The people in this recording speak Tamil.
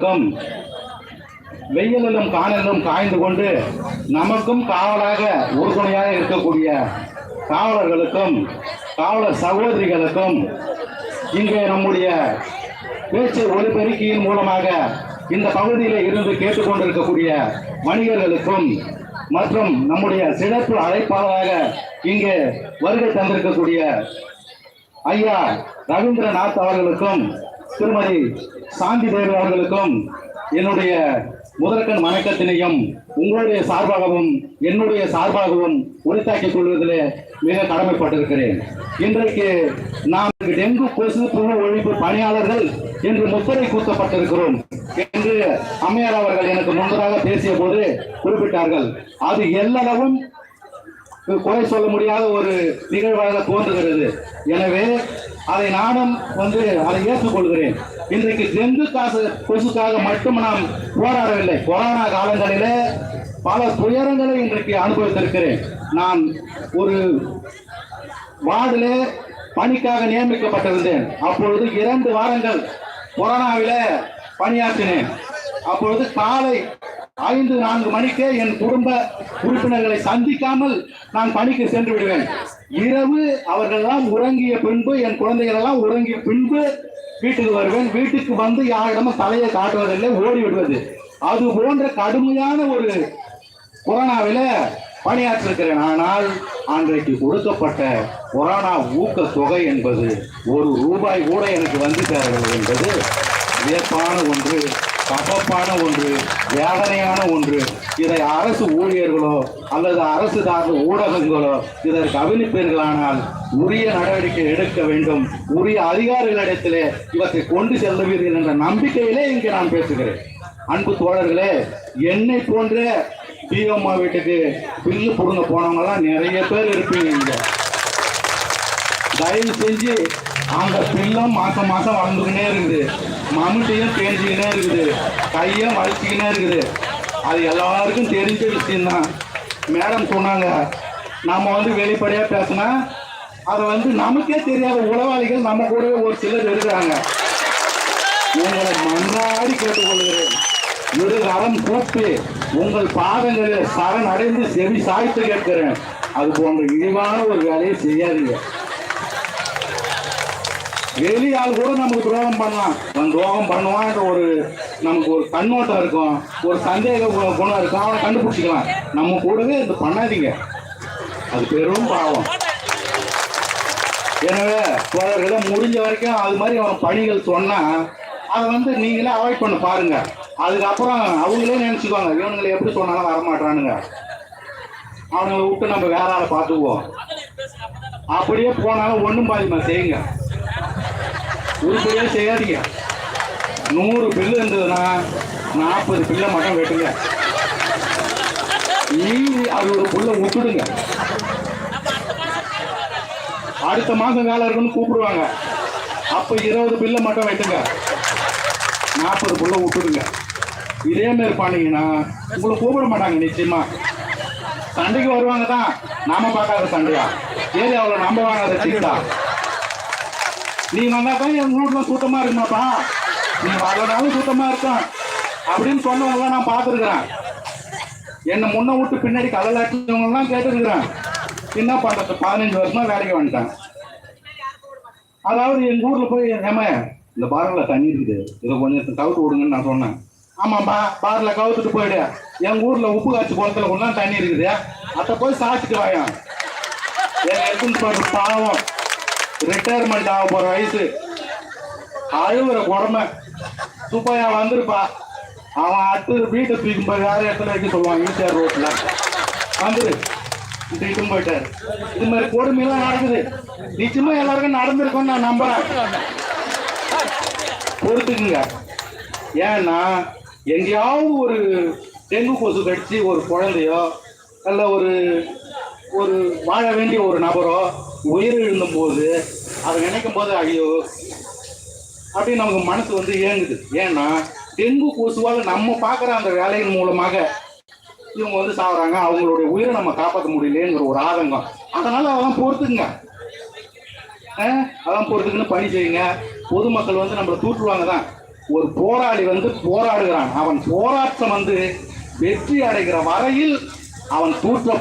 க்கும் வெயிலிலும் காணலும் காய்ந்து கொண்டு நமக்கும் காவலாக உறுதுணையாக இருக்கக்கூடிய காவலர்களுக்கும் காவலர் சகோதரிகளுக்கும் இங்கே நம்முடைய பேச்சு ஒலிபெருக்கியின் மூலமாக இந்த பகுதியில் இருந்து கேட்டுக்கொண்டிருக்கக்கூடிய வணிகர்களுக்கும் மற்றும் நம்முடைய சிறப்பு அழைப்பாளராக இங்கே வருகை தந்திருக்கக்கூடிய ஐயா ரவீந்திரநாத் அவர்களுக்கும் திருமதி சாந்தி தேவி அவர்களுக்கும் என்னுடைய முதற்கண் வணக்கத்தினையும் உங்களுடைய சார்பாகவும் என்னுடைய சார்பாகவும் உரித்தாக்கிக் கொள்வதிலே மிக கடமைப்பட்டிருக்கிறேன். இன்றைக்கு நாம் டெங்கு கொசு புழு ஒழிப்பு பணியாளர்கள் என்று முத்திரை கூத்தப்பட்டிருக்கிறோம் என்று அம்மையார் அவர்கள் எனக்கு முன்பதாக பேசிய போது குறிப்பிட்டார்கள். அது எல்லளவும் குறை சொல்ல முடியாத ஒரு நிகழ்வாக தோன்றுகிறது. எனவே அதை நானும் வந்து அதை ஏற்றுக்கொள்கிறேன். இன்றைக்கு டெங்கு காசு கொசுக்காக மட்டும் நாம் போராடவில்லை. கொரோனா காலங்களிலே பல துயரங்களை இன்றைக்கு அனுபவித்திருக்கிறேன். நான் ஒரு வார்டிலே பணிக்காக நியமிக்கப்பட்டிருந்தேன். அப்பொழுது இரண்டு வாரங்கள் கொரோனாவில பணியாற்றினேன். அப்பொழுது காலை ஐந்து நான்கு மணிக்கே என் குடும்ப உறுப்பினர்களை சந்திக்காமல் நான் பணிக்கு சென்று விடுவேன். இரவு அவர்களெல்லாம் உறங்கிய பின்பு என் குழந்தைகள் எல்லாம் உறங்கிய பின்பு வீட்டுக்கு வருவேன். வீட்டுக்கு வந்து யாரிடமும் தலையை காட்டுவதில்லை ஓடி விடுவது அது போன்ற கடுமையான ஒரு கொரோனாவில பணியாற்றிருக்கிறேன். ஆனால் அன்றைக்கு கொடுக்கப்பட்ட கொரோனா ஊக்க தொகை என்பது ஒரு ரூபாய் கூட எனக்கு வந்து சேரவில்லை என்பது வியப்பான ஒன்று. கசப்பான ஒன்று வேதனையான ஒன்று. இதை அரசு ஊழியர்களோ அல்லது அரசு சார்ந்த ஊடகங்களோ இதற்கு கவனிப்பீர்களானால் உரிய நடவடிக்கை எடுக்க வேண்டும். உரிய அதிகாரிகளிடத்திலே இவற்றை கொண்டு செல்லுவீர்கள் என்ற நம்பிக்கையிலே இங்கே நான் பேசுகிறேன். அன்பு தோழர்களே என்னை போன்ற பிஎம்மா வீட்டுக்கு பில்லு புடுங்க போனவங்க நிறைய பேர் இருப்பீங்க இங்கே. தயவு செஞ்சு அந்த பில்லும் மாசம் மாசம் வளர்ந்துக்கினே இருக்குது. மம்முட்டியும் பேஞ்சிக்கினே இருக்குது. கையும் வளர்த்திக்கினே இருக்குது. அது எல்லாருக்கும் தெரிஞ்ச விஷயம்தான். மேடம் சொன்னாங்க நம்ம வந்து வெளிப்படையாக பேசினா அதை வந்து நமக்கே தெரியாத உளவாளிகள் நம்ம கூட ஒரு சிலர் இருக்கிறாங்க. உங்களை மன்றாடி கேட்டுக்கொள்கிறேன். இரு கரம் கூப்பி உங்கள் பாதங்களில் சரண் அடைந்து செவி சாய்த்து கேட்கிறேன். அது போன்ற இழிவான ஒரு வேலையை செய்யாதீங்க. வெளியால் கூட நமக்கு துரோகம் பண்ணலாம் அவன் துரோகம் பண்ணுவான்ற ஒரு நமக்கு ஒரு கண்ணோட்டம் இருக்கும். ஒரு சந்தேக குணம் இருக்கும். அவனை கண்டுபிடிச்சிக்கலாம். நம்ம கூடவே இது பண்ணாதீங்க. அது பெரும் பாவம். எனவே தோழர்களே முடிஞ்ச வரைக்கும் அது மாதிரி அவன் பணிகள் சொன்னா அதை வந்து நீங்களே அவாய்ட் பண்ண பாருங்க. அதுக்கப்புறம் அவங்களே நினைச்சுக்குவாங்க இவனுங்களை எப்படி சொன்னாலும் வரமாட்டானுங்க. அவனுங்களை விட்டு நம்ம வேற ஆளை பார்த்துக்குவோம். அப்படியே போனாலும் ஒன்றும் பாதிமா செய்யுங்க. உருப்படியாக செய்யாதீங்க நூறு பில்லு இருந்ததுன்னா நாற்பது பில்லை மட்டும் வெட்டுங்க. மீதி அது ஒரு புல்லை விட்டுடுங்க. அடுத்த மாதம் வேலை இருக்குன்னு கூப்பிடுவாங்க. அப்போ இருபது பில்லை மட்டும் வெட்டுங்க. நாற்பது புல்லை விட்டுடுங்க. இதே மாதிரி பண்ணீங்கன்னா உங்களை கூப்பிட மாட்டாங்க நிச்சயமா. சண்டைக்கு வருவாங்க தான். நாம பார்க்காத சண்டையா? ஏரியாவில் நம்ம வாங்காத சீட்டா? நீ வந்தா தான் என் வீட்டுல சுத்தமா இருக்குமாப்பா நீ வரலனாலும் சுத்தமா இருக்கும் அப்படின்னு சொன்னவங்க நான் பார்த்துருக்குறேன். என்னை முன்ன விட்டு பின்னாடி கதலாட்டினவங்கலாம் கேட்டுருக்குறேன். என்ன பண்றது? பதினஞ்சு வருஷமா வேலைக்கு வந்துட்டேன். அதாவது எங்க ஊர்ல போய் ஏமா இந்த பார்ல தண்ணி இருக்குது. இதை கொஞ்சம் கவுத்து விடுங்கன்னு நான் சொன்னேன். ஆமாப்பா பார்ல கவுத்துட்டு போயிடு. எங்க ஊர்ல உப்பு காய்ச்சி குளத்துல கொண்டா தண்ணி இருக்குது. அதை போய் சாச்சிட்டு வாயா. எனக்கு பாரு பாவம். ரிட்டையர்மெண்ட் ஆக போற வயசு. அழுவுற குடமை சூப்பையா வந்துருப்பா. அவன் அடுத்தது வீட்டை தூக்கி போய் வேற இடத்துல வைக்க சொல்லுவான் ஈசிஆர் ரோட்ல. வந்துரு. தூக்கிட்டும் போயிட்டாரு. இது மாதிரி கொடுமையெல்லாம் நடக்குது. நிச்சயமா எல்லாருக்கும் நடந்திருக்கும் நான் நம்புறேன். பொறுத்துக்குங்க. ஏன்னா எங்கேயாவது ஒரு டெங்கு கொசு கடிச்சு ஒரு குழந்தையோ அல்ல ஒரு ஒரு வாழ வேண்டிய ஒரு நபரோ உயிர் போது அதை நினைக்கும் போது ஐயோ அப்படின்னு நமக்கு மனசு வந்து இயங்குது ஏன்னா டெங்கு கொசுவால் நம்ம பார்க்குற அந்த வேலையின் மூலமாக இவங்க வந்து சாகுறாங்க அவங்களுடைய உயிரை நம்ம காப்பாற்ற முடியலங்கிற ஒரு ஆதங்கம். அதனால அதெல்லாம் பொறுத்துக்குங்க. அதெல்லாம் பொறுத்துக்குன்னு பணி செய்யுங்க. பொதுமக்கள் வந்து நம்மளை தூற்றுவாங்க தான். ஒரு போராளி வந்து போராடுகிறான். அவன் போராட்டம் வந்து வெற்றி அடைகிற வரையில் அவன் தூற்ற